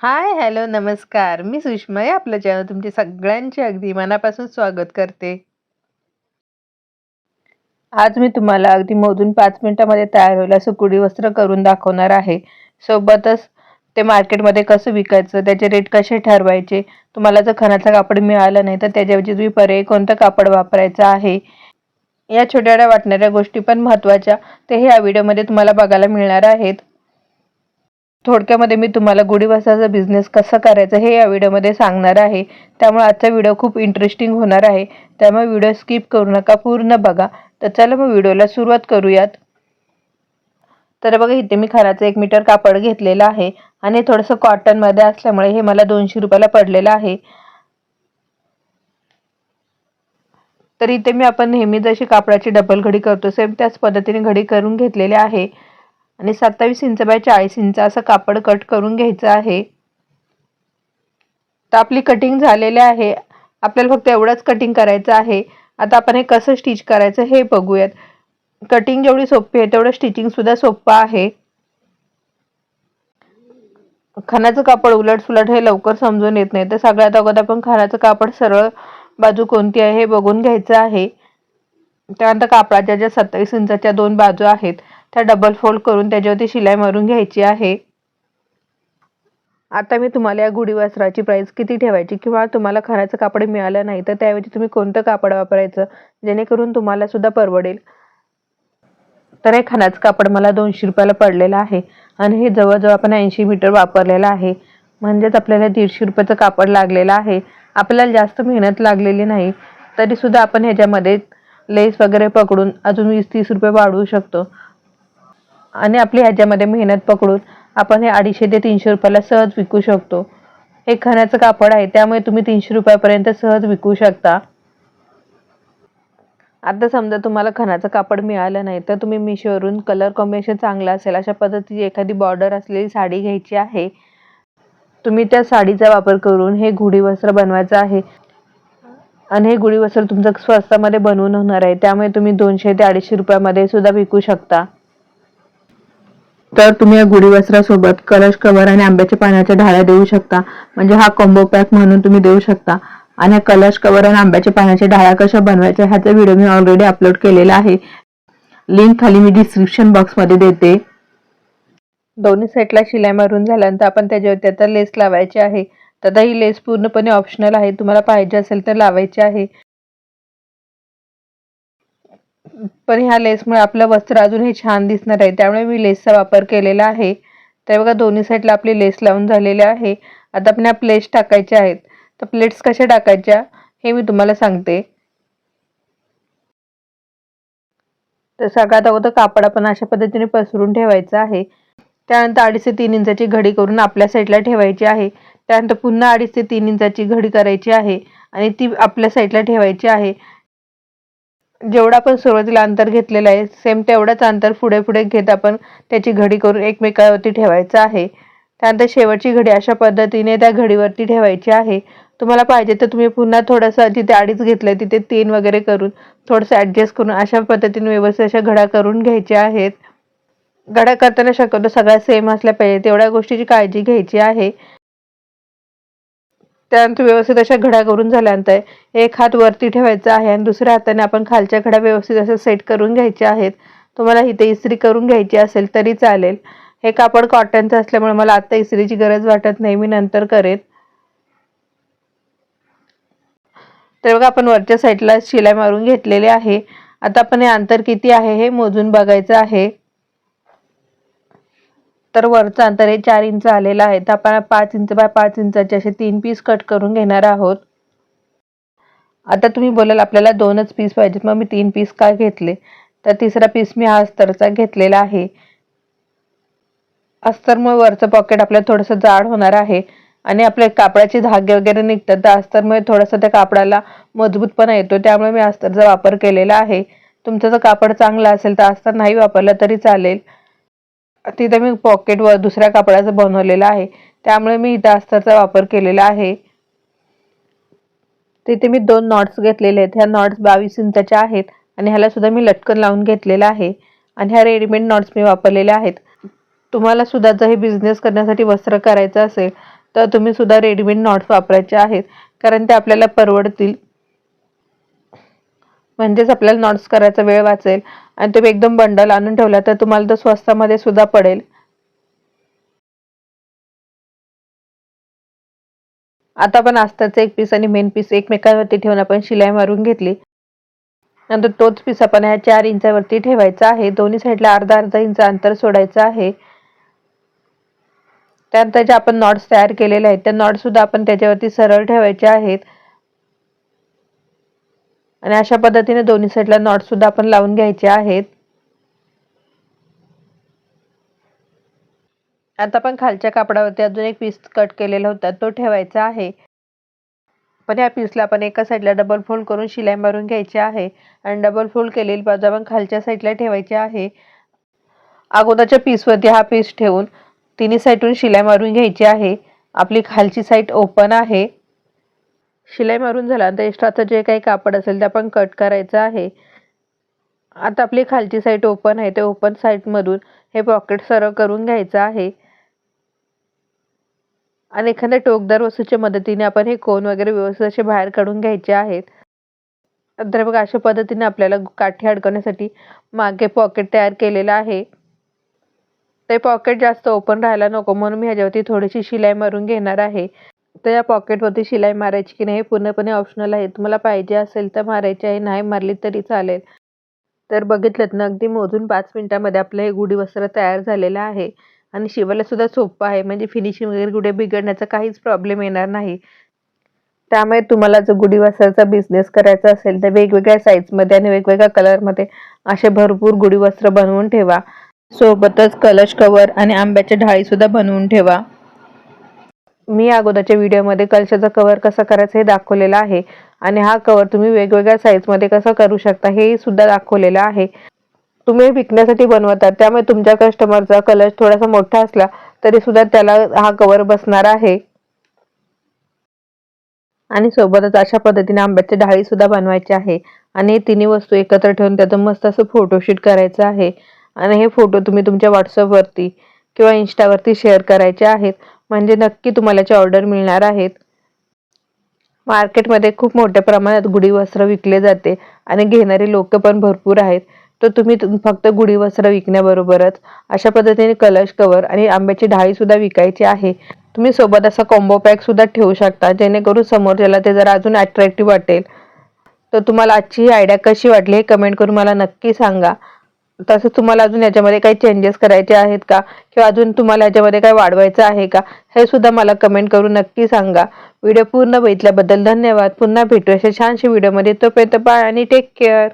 हाय, hello, नमस्कार. मी सुषमा आहे. आपल्या चॅनल तुमचे सगळ्यांचे अगदी मनापासून स्वागत करते. आज मी तुम्हाला अगदी मोजून पाच मिनिटामध्ये तयार होईल सुकुडी वस्त्र करून दाखवणार आहे. सोबतच ते मार्केटमध्ये कसं विकायचं, त्याचे रेट कसे ठरवायचे, तुम्हाला जर खणाचं कापड मिळालं नाही तर त्याच्याऐवजी तुम्ही पर्याय कोणतं कापड वापरायचं आहे. या छोट्या वाटणाऱ्या गोष्टी पण महत्त्वाच्या ते ह्या व्हिडिओमध्ये तुम्हाला बघायला मिळणार आहेत. थोडक्यामध्ये मी तुम्हाला गुढी बिझनेस कसं करायचं हे या व्हिडिओमध्ये सांगणार आहे. त्यामुळे आजचा व्हिडिओ खूप इंटरेस्टिंग होणार आहे. त्यामुळे व्हिडिओ स्किप करू नका पूर्ण बघा. तर चला मग व्हिडिओला सुरुवात करूयात. तर बघा इथे मी खराचं एक मीटर कापड घेतलेलं आहे आणि थोडंसं कॉटनमध्ये असल्यामुळे हे मला दोनशे रुपयाला पडलेलं आहे. तर इथे मी आपण नेहमी जशी कापडाची डबल घडी करतो सेम त्याच पद्धतीने घडी करून घेतलेली आहे. आणि सत्तावीस इंच बाय चाळीस इंच असं कापड कट करून घ्यायचं आहे. तर आपली कटिंग झालेली आहे. आपल्याला फक्त एवढंच कटिंग करायचं आहे. आता आपण हे कसं स्टिच करायचं हे बघूयात. कटिंग जेवढी सोपी आहे तेवढं स्टिचिंग सुद्धा सोपं आहे. खानाचं कापड उलट सुलट हे लवकर समजून येत नाही. तर सगळ्यात अगोदर आपण खानाचं कापड सरळ बाजू कोणती आहे हे बघून घ्यायचं आहे. त्यानंतर कापडाच्या ज्या सत्तावीस इंचाच्या दोन बाजू आहेत त्या डबल फोल्ड करून त्याच्यावरती शिलाई मारून घ्यायची आहे. आता मी तुम्हाला या गुढी वस्त्राची प्राईस किती ठेवायची किंवा तुम्हाला खराचं कापड मिळालं नाही तर त्याऐवजी तुम्ही कोणतं कापड वापरायचं जेणेकरून तुम्हाला सुद्धा परवडेल. तर हे खणाचं कापड मला दोनशे रुपयाला पडलेलं आहे आणि हे जवळजवळ आपण ऐंशी मीटर वापरलेलं आहे. म्हणजेच आपल्याला दीडशे रुपयाचं कापड लागलेलं आहे. आपल्याला जास्त मेहनत लागलेली नाही तरीसुद्धा आपण ह्याच्यामध्ये लेस वगैरे पकडून अजून वीस तीस रुपये वाढवू शकतो. आणि आपली ह्याच्यामध्ये मेहनत पकडून आपण हे अडीचशे ते तीनशे रुपयाला सहज विकू शकतो. हे खण्याचं कापड आहे त्यामुळे तुम्ही तीनशे रुपयापर्यंत सहज विकू शकता. आता समजा तुम्हाला खणाचं कापड मिळालं नाही तर तुम्ही मिशोवरून कलर कॉम्बिनेशन चांगलं असेल. अशा पद्धतीची एखादी बॉर्डर असलेली साडी घ्यायची आहे. तुम्ही त्या साडीचा वापर करून हे गुढी वस्त्र बनवायचं आहे. आणि हे गुढी वस्त्र तुमचं स्वस्तामध्ये बनवून होणार आहे. त्यामुळे तुम्ही दोनशे ते अडीचशे रुपयामध्ये सुद्धा विकू शकता. तर तुम्ही या गुढी वस्त्रासोबत कलश कवर आणि आंब्याच्या पानाच्या ढाळ्या देऊ शकता. म्हणजे हा कॉम्बो पॅक म्हणून तुम्ही देऊ शकता. आणि कलश कवर आणि आंब्याच्या पानाच्या ढाळ्या कशा बनवायच्या ह्याचा व्हिडिओ मी ऑलरेडी अपलोड केलेला आहे. लिंक खाली मी डिस्क्रिप्शन बॉक्समध्ये देते. दोन्ही सेटला शिलाई मारून झाल्यानंतर आपण त्याच्यावरती आता लेस लावायची आहे. तर ही लेस पूर्णपणे ऑप्शनल आहे. तुम्हाला पाहिजे असेल तर लावायची आहे. पण ह्या लेसमुळे आपलं वस्त्र अजूनही छान दिसणार आहे. त्यामुळे मी लेसचा वापर केलेला आहे. तर बघा दोन्ही साईडला आपली लेस लावून झालेली आहे. आता आपण ह्या प्लेट्स टाकायच्या आहेत. तर प्लेट्स कशा टाकायच्या हे मी तुम्हाला सांगते. तर सगळ्यात अगोदर कापड आपण अशा पद्धतीने पसरून ठेवायचं आहे. त्यानंतर अडीच ते तीन इंचाची घडी करून आपल्या साईडला ठेवायची आहे. त्यानंतर पुन्हा अडीच ते तीन इंचाची घडी करायची आहे आणि ती आपल्या साईडला ठेवायची आहे. जेवढा आपण सुरुवातीला अंतर घेतलेलं आहे सेम तेवढंच अंतर पुढे पुढे घेत आपण त्याची घडी करून एकमेकावरती ठेवायचं आहे. त्यानंतर शेवटची घडी अशा पद्धतीने त्या घडीवरती ठेवायची आहे. तुम्हाला पाहिजे तर तुम्ही पुन्हा थोडंसं जिथे अडीच घेतलं तिथे तीन वगैरे करून थोडंसं ॲडजस्ट करून अशा पद्धतीने व्यवस्थित अशा घड्या करून घ्यायच्या आहेत. घड्या करताना शक्यतो सगळ्या सेम असल्या पाहिजे तेवढ्या गोष्टीची काळजी घ्यायची आहे. त्यानंतर व्यवस्थित अशा घड्या करून झाल्यानंतर एक हात वरती ठेवायचा आहे आणि दुसऱ्या हाताने आपण खालच्या घड्या व्यवस्थित असं सेट करून घ्यायच्या आहेत. तुम्हाला इथे इस्त्री करून घ्यायची असेल तरी चालेल. हे कापड कॉटनचं असल्यामुळे मला आत्ता इस्त्रीची गरज वाटत नाही मी नंतर करेन. तर बघा आपण वरच्या साईडला शिलाई मारून घेतलेले आहे. आता आपण हे अंतर किती आहे हे मोजून बघायचं आहे. तर वरचा अंतर हे चार इंच आलेलं आहे. तर आपण पाच इंच बाय पाच इंचाचे असे तीन पीस कट करून घेणार आहोत. आता तुम्ही बोलाल आपल्याला दोनच पीस पाहिजेत. मग मी तीन पीस का घेतले? तर तिसरा पीस मी हा अस्तरचा घेतलेला आहे. अस्तरमुळे वरचं पॉकेट आपल्याला थोडंसं जाड होणार आहे. आणि आपले कापडाचे धागे वगैरे निघतात. तर अस्तरमुळे थोडंसं त्या कापडाला मजबूतपणा येतो. त्यामुळे मी अस्तरचा वापर केलेला आहे. तुमचं जर कापड चांगलं असेल तर अस्तर नाही वापरलं तरी चालेल. तिथं मी पॉकेट व दुसऱ्या कापडाचं बनवलेलं आहे. त्यामुळे मी इथं अस्तरचा वापर केलेला आहे. तिथे मी दोन नॉट्स घेतलेले आहेत. ह्या नॉट्स बावीस इंचाच्या आहेत आणि ह्याला सुद्धा मी लटकन लावून घेतलेला आहे. आणि ह्या रेडीमेड नॉट्स मी वापरलेल्या आहेत. तुम्हाला सुद्धा जर हे बिझनेस करण्यासाठी वस्त्र करायचं असेल तर तुम्ही सुद्धा रेडीमेड नॉट्स वापरायचे आहेत. कारण ते आपल्याला परवडतील. म्हणजेच आपल्याला नॉट्स करायचा वेळ वाचेल आणि तुम्ही एकदम बंडल आणून ठेवला तर तुम्हाला तो स्वस्तामध्ये सुद्धा पडेल. आता आपण आस्ताचा एक पीस आणि मेन पीस एकमेकांवरती ठेवून आपण शिलाई मारून घेतली. नंतर तोच पीस आपण ह्या चार इंचावरती ठेवायचा आहे. दोन्ही साईडला अर्धा अर्धा इंच अंतर सोडायचं आहे. त्यानंतर जे आपण नॉट्स तयार केलेले आहेत त्या नॉट सुद्धा आपण त्याच्यावरती सरळ ठेवायचे आहेत. आणि अशा पद्धतीने दोन्ही साईडला नॉट सुद्धा आपण लावून घ्यायचे आहेत. आता आपण खालच्या कापडावरती अजून एक पीस कट केलेला होता तो ठेवायचा आहे. पण या पीसला आपण एका साईडला डबल फोल्ड करून शिलाई मारून घ्यायची आहे आणि डबल फोल्ड केलेली बाजू आपण खालच्या साईडला ठेवायची आहे. अगोदरच्या पीसवरती हा पीस ठेवून तिन्ही साईडून शिलाई मारून घ्यायची आहे. आपली खालची साईड ओपन आहे. शिलाई मारून झाल्यानंतर एक्स्ट्राचं जे काही कापड असेल ते आपण कट करायचं आहे. आता आपली खालची साईड ओपन आहे. ते ओपन साईडमधून हे पॉकेट सरळ करून घ्यायचं आहे. आणि एखाद्या टोकदार वस्तूच्या मदतीने आपण हे कोन वगैरे व्यवस्थित असे बाहेर काढून घ्यायचे आहेत. तर बघा अशा पद्धतीने आपल्याला काठी अडकवण्यासाठी मागे पॉकेट तयार केलेलं आहे. ते पॉकेट जास्त ओपन राहायला नको. म्हणून मी ह्याच्यावरती थोडीशी शिलाई मारून घेणार आहे. तर या पॉकेटवरती शिलाई मारायची की नाही हे पूर्णपणे ऑप्शनल आहे. तुम्हाला पाहिजे असेल तर मारायची आहे नाही मारली तरी चालेल. तर बघितलं ना अगदी मोजून पाच मिनटामध्ये आपलं हे गुढी वस्त्र तयार झालेलं आहे. आणि शिवायलासुद्धा सोपं आहे. म्हणजे फिनिशिंग वगैरे गुढे बिघडण्याचा काहीच प्रॉब्लेम येणार नाही. त्यामुळे तुम्हाला जर गुढी वस्त्राचा बिझनेस करायचा असेल तर वेगवेगळ्या साईजमध्ये आणि वेगवेगळ्या कलरमध्ये असे भरपूर गुढी वस्त्र बनवून ठेवा. सोबतच कलश कवर आणि आंब्याच्या ढाळीसुद्धा बनवून ठेवा. मी अगोदरच्या व्हिडिओमध्ये कलशाचा कवर कसा करायचा हे दाखवलेला आहे. आणि हा कवर तुम्ही वेगवेगळ्या साईजमध्ये कसा करू शकता हे सुद्धा दाखवलेलं आहे. तुम्ही विकण्यासाठी बनवतात त्यामुळे तुमच्या कस्टमरचा कलश थोडासा मोठा असला तरी सुद्धा त्याला हा कवर बसणार आहे. आणि सोबतच अशा पद्धतीने आंब्याची डाळी सुद्धा बनवायची आहे. आणि हे तिन्ही वस्तू एकत्र ठेवून त्याचं मस्त असं फोटोशूट करायचं आहे. आणि हे फोटो तुम्ही तुमच्या व्हॉट्सअपवरती किंवा इन्स्टावरती शेअर करायचे आहेत. म्हणजे नक्की तुम्हाला याची ऑर्डर मिळणार आहेत मार्केटमध्ये खूप मोठ्या प्रमाणात गुढी वस्त्र विकले जाते आणि घेणारे लोक पण भरपूर आहेत. तर तुम्ही फक्त गुढी वस्त्र विकण्याबरोबरच अशा पद्धतीने कलश कवर आणि आंब्याची ढाळी सुद्धा विकायची आहे. तुम्ही सोबत असा कॉम्बो पॅक सुद्धा ठेवू शकता जेणेकरून समोरच्याला ते जर अजून अट्रॅक्टिव्ह वाटेल. तर तुम्हाला आजची ही आयडिया कशी वाटली हे कमेंट करून मला नक्की सांगा. तसं तुम्हाला अजून याच्यामध्ये काही चेंजेस करायचे आहेत का? किंवा अजून तुम्हाला याच्यामध्ये काय वाढवायचं आहे का? हे सुद्धा मला कमेंट करून नक्की सांगा. व्हिडिओ पूर्ण बघितल्याबद्दल धन्यवाद. पुन्हा भेटू अशा छानशी व्हिडिओमध्ये तोपर्यंत बाय आणि टेक केअर